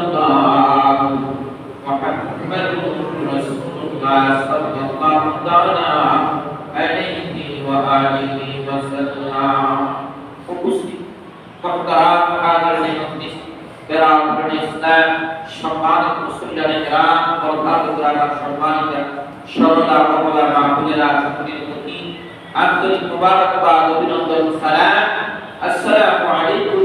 الله محمد رسول الله صلى الله تعالى عليه আসসালামু আলাইকুম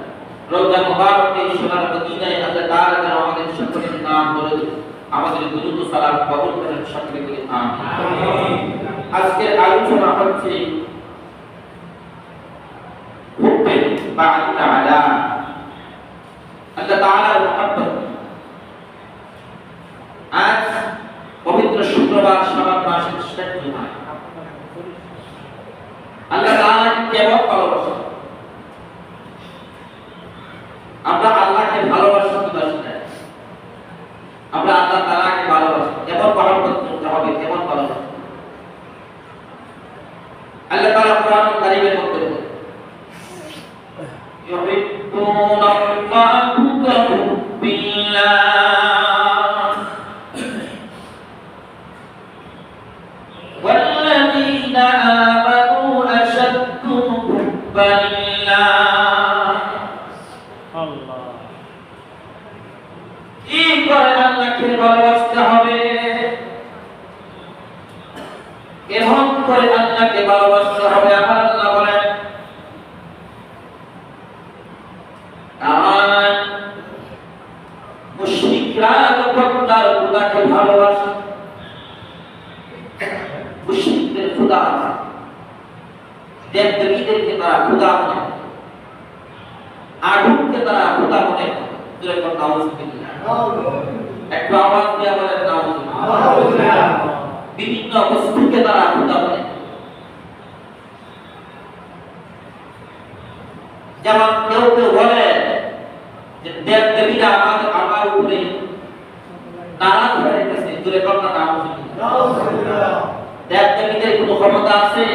রোজা মোবারকে সোনার মদিনায় আল্লাহ তাআলা যেন আমাদের সকলকে নাম করে আমাদের দ্রুত সালাম কবুল করেন সকলকে আমিন। আজকের আলোচনা হচ্ছে হুব্বে বা তাআলা আল্লাহ তাআলা মুহাব্বত। আজ পবিত্র শুক্রবার শাবান মাসের শেষ দিন আল্লাহ তাআলা কেমন ভালোবাসা আমরা আল্লাহকে ভালোবাসা কি আমরা আল্লাহ তারা কি করে আল্লাহকে ভালোবাসতে হবে। এমন করে আল্লাহকে ভালোবাসতে হবে, আমার আল্লাহ বলেন, আমার মুশরিকরা যখন তার খোদাকে ভালোবাসে, মুশরিকদের খোদা দেবদেবীদেরকে তারা খোদা মানে আগুনকে তারা খোদা মনে যেরকম একটু আওয়াজ দিয়ে আমাদের বিভিন্ন বস্তুকে তারা খোদা মনে যেমন কেউ কেউ বলে যে দেব দেবীরা আমার আমার উপরে নারাজ হয়ে গেছে দূরে কন্যা নাম দেব দেবীদের কোনো ক্ষমতা আছে?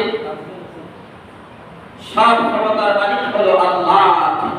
সব ক্ষমতার মালিক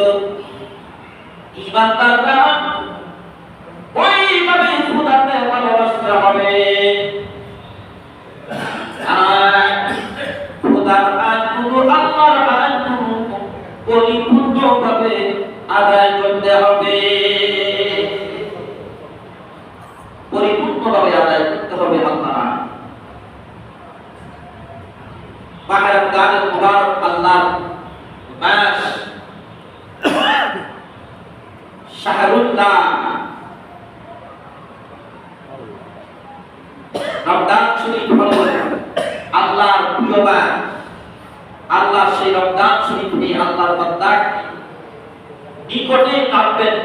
কিন্তু ইমানদাররা ওইভাবে খোদাকে ভালোবাসতে হবে আর খোদার আইনগুলো আল্লাহর আইনগুলো পরিপূর্ণভাবে আদায় করতে হবে পরিপূর্ণভাবে আদায় করতে হবে আল্লাহ মাহের গানের মুবারক আল্লাহর মাস শাহরুল্লাহ রমজান শরীফ আল্লাহ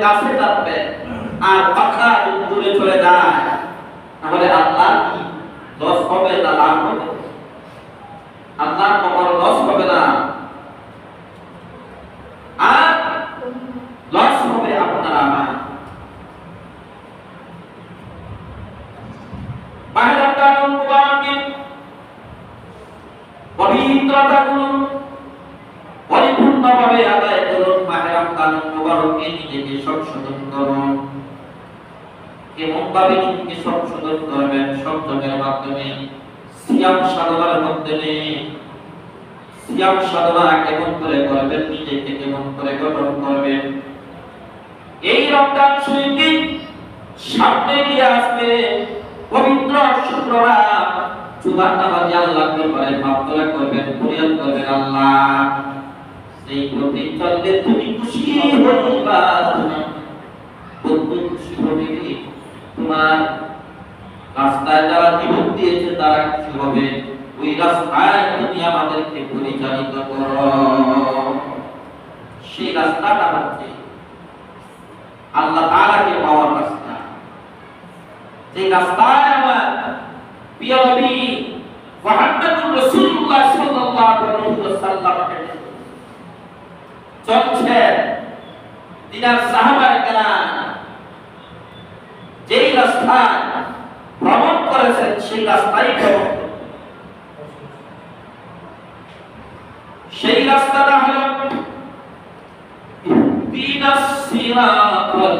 কাছে কাঁদবেন, আর পাখা দূরে চলে যায়। তাহলে আল্লাহ কি? লস হবে না আল্লাহর কবর লস হবে না আর লস হবে আপনার আমার বাহিরাতার মুবারকিন পবিত্রতাগুলো পরিপূর্ণভাবে আদায় করুন মাহেরাম কানুন মুবারকে নিজেকে সংশোধন করুন। কেমন ভাবে নিজেকে সংশোধন করবেন সংযমের মাধ্যমে। সিয়াম সাধনার মাধ্যমে সিয়াম সাধনা কেমন করে করবেন? নিজেকে কেমন করে গঠন করবেন? এই রমজান শরীফে সামনে দিয়ে আসবে, পবিত্র শুক্রবার। সেই প্রতি চললে তুমি খুশি হইবা। বন্ধু খুশি হবে তোমার রাস্তায় যারা জীবন দিয়েছে, তারা খুশি হবে? ওই রাস্তায় তুমি আমাদেরকে পরিচালিত করো। সেই রাস্তাটা হচ্ছে আল্লাহ তাআলাকে পাওয়ার রাস্তা। সেই রাস্তায় আমার প্রিয় নবী মুহাম্মদুর রাসূলুল্লাহ সাল্লাল্লাহু আলাইহি ওয়াসাল্লামকে চলছেন যেই রাস্তা ভ্রমণ করেছেন সেই রাস্তাই ভ্রমণ সেই রাস্তাটা হলো ইহদিনাস সিরাতাল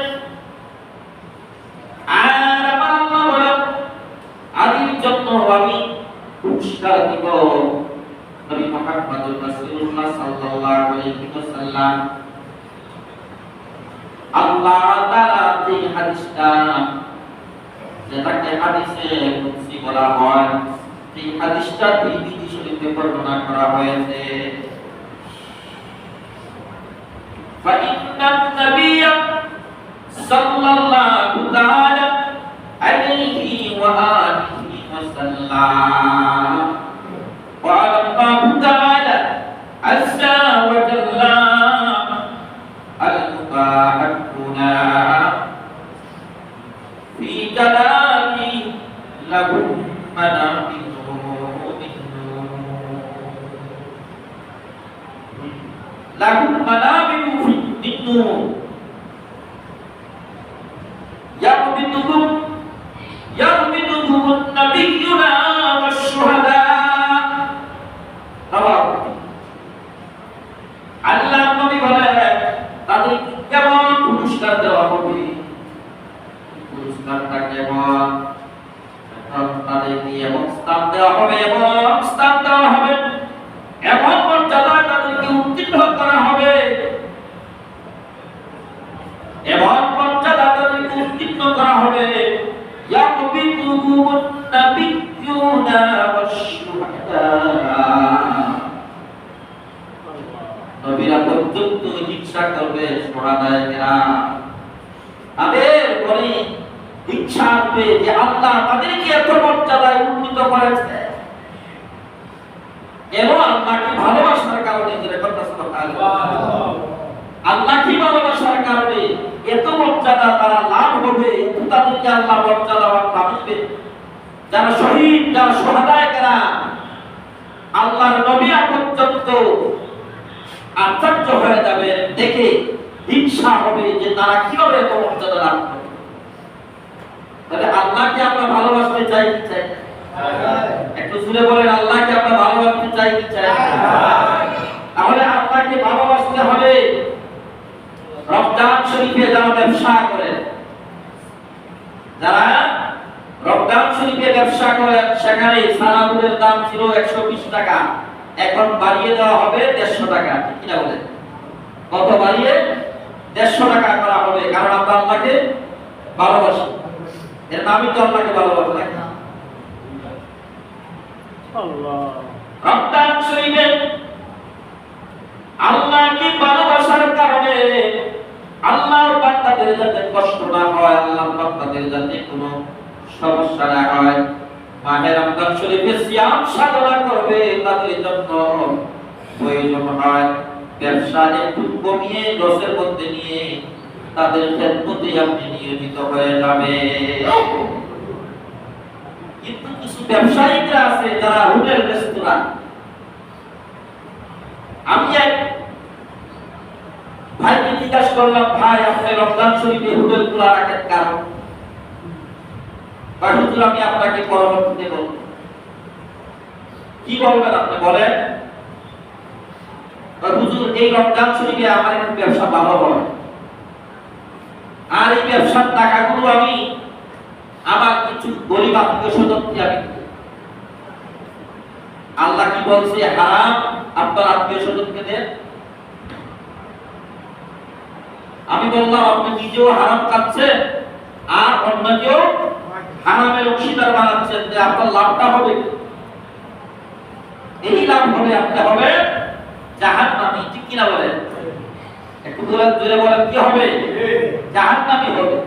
পুরস্কার দিব নবী মুহাম্মদ রাসূলুল্লাহ সাল্লাল্লাহু আলাইহি ওয়াসাল্লাম আল্লাহ তাআলা এই হাদিসটা যেটাকে হাদিসে কুদসি বলা হয় এই হাদিসটা তিরমিজি শরীফে বর্ণনা করা হয়েছে فإن النبي صلى الله تعالى عليه وآله وسلم লাহুম মালাবিবু ফিদ্দুন ইয়াবিদুকুম ইয়াবিদুকুম নাবিয়ুনা ওয়াশ-শুহাদা আল্লাহ নবী বলেন, তাদের কেমন পুরস্কার দেওয়া হবে? পুরস্কারটা কেমন? তাদের নিয়ে এমন স্থান দেওয়া হবে এবং নবীরা পর্যন্ত ইচ্ছা আল্লাহ তাদেরকে আল্লাহকে ভালোবাসার কারণে যে কি ভালোবাসার কারণে এত মর্যাদা তারা লাভ হবে, এত তাদেরকে আল্লাহ মর্যাদা পাবে যারা শহীদ, যারা সোহাদায়কেরা আল্লাহর নবীরা পর্যন্ত আশ্চর্য হয়ে যাবে, দেখে হিংসা হবে যে তারা কীভাবে এত মর্যাদা লাভ করে তাহলে আল্লাহকে আমরা ভালোবাসতে চাই কি চাই একটু জুড়ে বলেন, আল্লাহকে আমরা ভালোবাসতে চাই কি চাই? তাহলে আল্লাহকে ভালোবাসতে হবে রমজান শরীফে যারা ব্যবসা করে, যারা রমজান শরীফে ব্যবসা করে সেখানে সানাবুলের দাম ছিল একশো বিশ টাকা। এখন বাড়িয়ে দেওয়া হবে দেড়শো টাকা। কিনা বলে কত বাড়িয়ে? দেড়শো টাকা করা হবে। কারণ আমরা আল্লাহকে ভালোবাসি। এর নামই তো আল্লাহকে ভালোবাসা নাকি রমজান শরীফে আল্লাহকে ভালোবাসার কারণে আল্লাহর বান্দাদের যাতে কষ্ট না হয় আল্লাহর বান্দাদের যাতে কোনো সমস্যা না হয়। মাহে রমজান শরীফে সিয়াম সাধনা করবে তাদের জন্য। প্রয়োজন হয় ব্যবসা একটু কমিয়ে দশের মধ্যে নিয়ে তাদের খেদমতে আপনি নিয়োজিত হয়ে যাবে কিন্তু কিছু ব্যবসায়ীরা আছে যারা হোটেল, রেস্তোরাঁ। আমি এক ভাইকে জিজ্ঞাসা করলাম, ভাই, আপনি রমজান শরীফে হোটেল খোলা রাখেন কারণ বা হুজুর আমি আপনাকে পরামর্শ দেব কি বলবেন আপনি? বলেন। হুজুর, এই রমজান শরীফে আমার একটু ব্যবসা ভালো হয়। আর এই ব্যবসার টাকাগুলো আমি আমার কিছু গরিব আত্মীয় আমি আল্লাহ কি বলছে, হারাম? আপনার আত্মীয় স্বজনকে দেন। আমি বললাম, আপনি নিজেও হারাম খাচ্ছেন, আর অন্যকেও হারামের অংশীদার বানাচ্ছেন যে আপনার লাভটা হবে। এই লাভ হবে আপনার হবে জাহান নামি ঠিক কিনা বলেন? একটু বলেন জোরে বলেন কি হবে? জাহান নামি হবে।